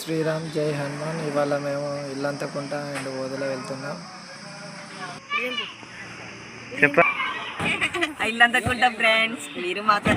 శ్రీరామ్ జై హనుమాన్. ఇవాళ మేము ఇల్లంతకుంట అండ్ ఓదల వెళ్తున్నాం. చెప్పరా ఇల్లంతకుంటా ఫ్రెండ్స్ మీరు మాత్రం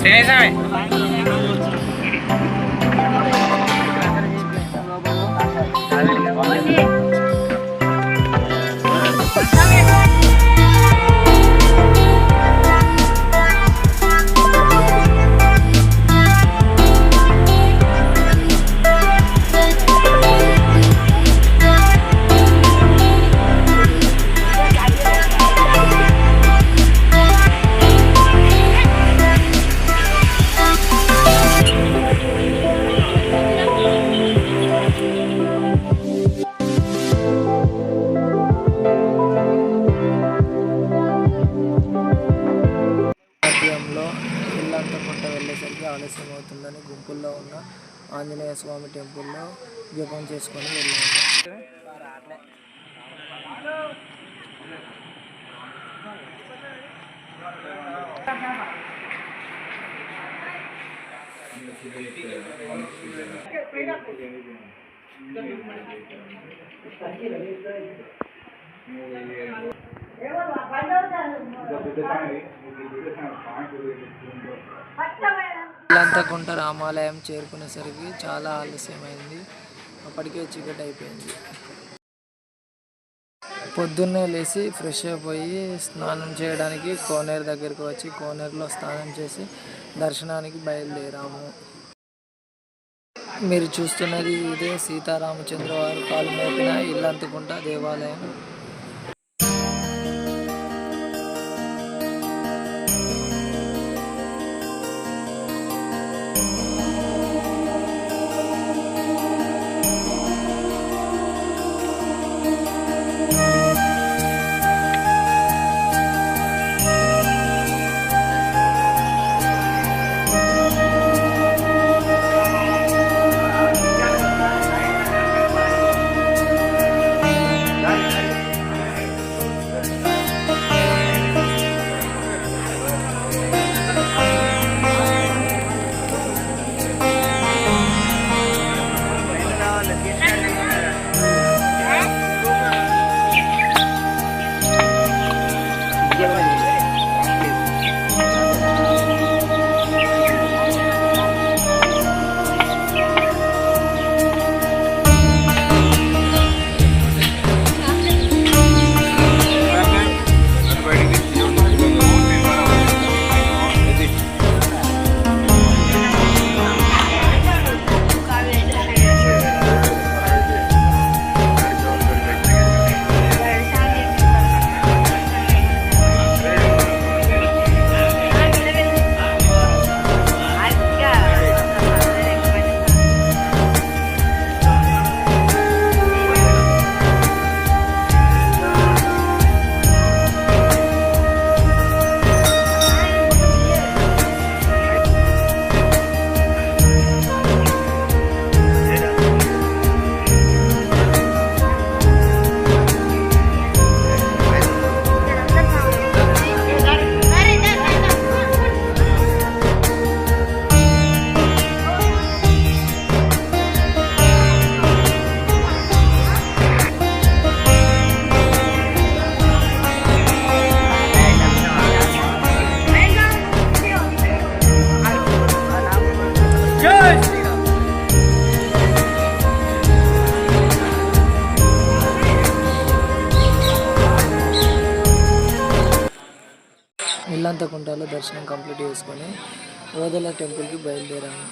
శ్రేయసమే ఇల్లంతకుంట వెళ్ళేసరికి ఆలస్యం అవుతుందని గుంపుల్లో ఉన్న ఆంజనేయ స్వామి టెంపుల్లో జపం చేసుకొని వెళ్ళాము. ఇల్లంతకుంట రామాలయం చేరుకునేసరికి చాలా ఆలస్యమైంది. అప్పటికే చీకటి అయిపోయింది. పొద్దున్నే లేచి ఫ్రెష్ అయిపోయి స్నానం చేయడానికి కోనేరు దగ్గరికి వచ్చి కోనేరులో స్నానం చేసి దర్శనానికి బయలుదేరాము. మీరు చూస్తున్నది ఇదే సీతారామచంద్ర వారు కాలు మోపిన ఇల్లంతుకుంట దేవాలయం. ఇల్లంతకుంటలో దర్శనం కంప్లీట్ చేసుకొని ఓదల టెంపుల్కి బయలుదేరాము.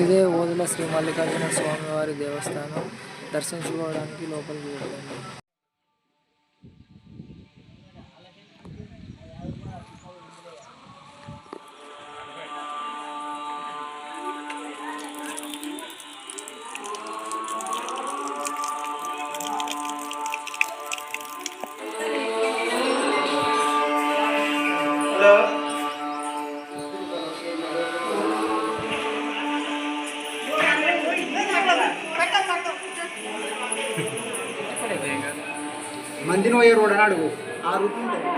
ఇదే ఓదుల శ్రీ మల్లికార్జున స్వామివారి దేవస్థానం. దర్శించుకోవడానికి లోపలికి వెళ్ళండి మందిని పోయే రోడ్ అని అడుగు. ఆ రూట్ ఉంటుంది